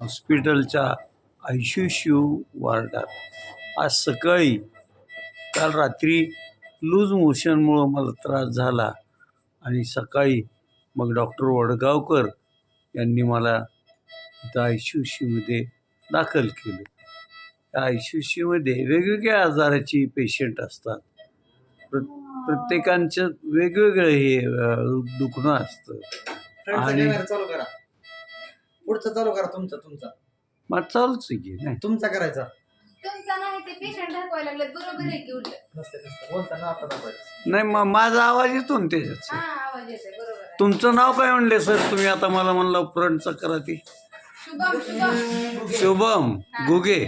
हॉस्पिटलच्या I C you वार्डात. आज सकाळी काल रात्री लूज मोशनमुळं मला त्रास झाला आणि सकाळी मग डॉक्टर वडगावकर यांनी मला इथं आय सी यूमध्ये दाखल केलं. त्या आय सी यूमध्ये वेगवेगळ्या आजाराची पेशंट असतात. प्र प्रत्येकांचं वेगवेगळं हे दुखणं असतं. आणि- पुढचं चालू करा तुमचं तुमचा. मग चालूच आहे की नाही. तुमचा करायचा. तुमचा नाही ते पेशंट दाखवायला लागलेत. बरोबर आहे की उलट? नसते नसते. बोलताना आता दाखवायचं. नाही मग माझा आवाज येतो ना त्याच्यात हा आवाज येतोय. बरोबर आहे. तुमचं नाव काय म्हणले सर तुम्ही आता मला म्हणलं फ्रंटचं करा ते. शुभम शुभम. शुभम गुगे.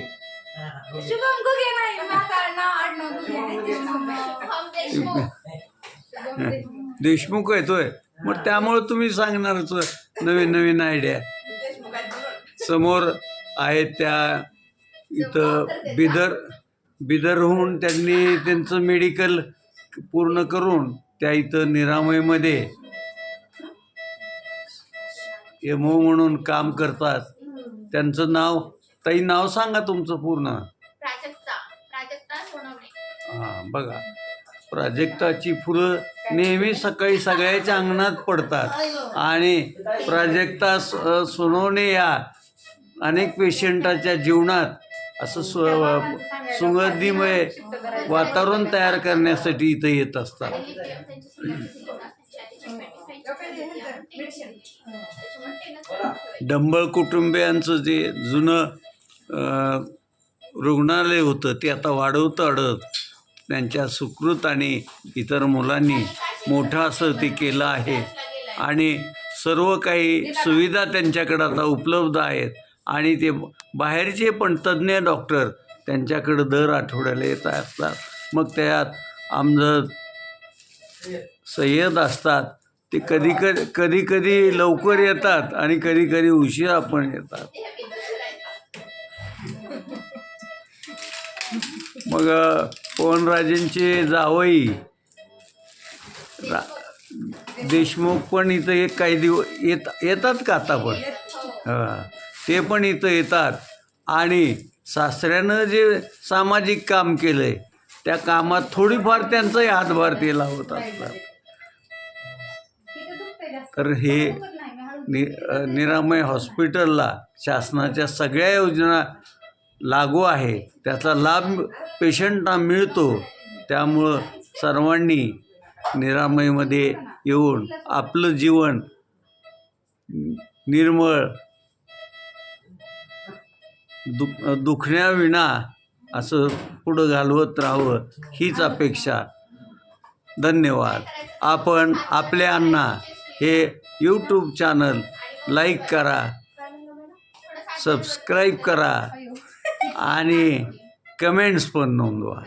शुभम गुगे नाही माझं नाव आडनाव गुगे आहे. देशमुख. आहे. शुभम देशमुख. देशमुख येतोय मग त्यामुळे तुम्ही सांगणारच नवीन नवीन आयडिया समोर आहेत त्या इथं बिदर बिदरहून त्यांनी त्यांचं मेडिकल पूर्ण करून त्या इथं निरामयमध्ये एम ओ म्हणून काम करतात. त्यांचं नाव ताई नाव सांगा तुमचं पूर्ण. हां बघा. प्राजक्ताची फुलं नेहमी सकाळी सगळ्याच्या अंगणात पडतात. आणि प्राजक्ता सोनवणे या अनेक पेशंटाच्या जीवनात असं सु सुगंधीमय वातावरण तयार करण्यासाठी इथं येत असतात. डंबळ कुटुंबियांचं जे जुनं रुग्णालय होतं ते आता वाढवतं अडत त्यांच्या सुकृत आणि इतर मुलांनी मोठं असं ते केलं आहे. आणि सर्व काही सुविधा त्यांच्याकडे आता उपलब्ध आहेत. आणि ते बाहेरचे पण तज्ज्ञ डॉक्टर त्यांच्याकडं दर आठवड्याला येत असतात. मग त्यात आमचं सय्यद असतात. ते कधी कधी कधी कधी लवकर येतात आणि कधी कधी उशिरा पण येतात. मग पवनराजेंचे जावई रा देशमुख पण इथं एक काही दिवस येत येतात का आता पण? हां. ते पण इथं येतात. आणि सासऱ्यानं जे सामाजिक काम केलं आहे त्या कामात थोडीफार त्यांचाही हातभार ते लावत असतात. तर हे नि निरामय हॉस्पिटलला शासनाच्या सगळ्या योजना लागू आहे त्याचा लाभ पेशंटना मिळतो. त्यामुळं सर्वांनी निरामयमध्ये येऊन आपलं जीवन निर्मळ दुख दुखण्याविना असं पुढं घालवत राहावं हीच अपेक्षा. धन्यवाद. आपण आपल्यांना हे यूट्यूब चॅनल लाईक करा सबस्क्राईब करा आणि कमेंट्स पण नोंदवा.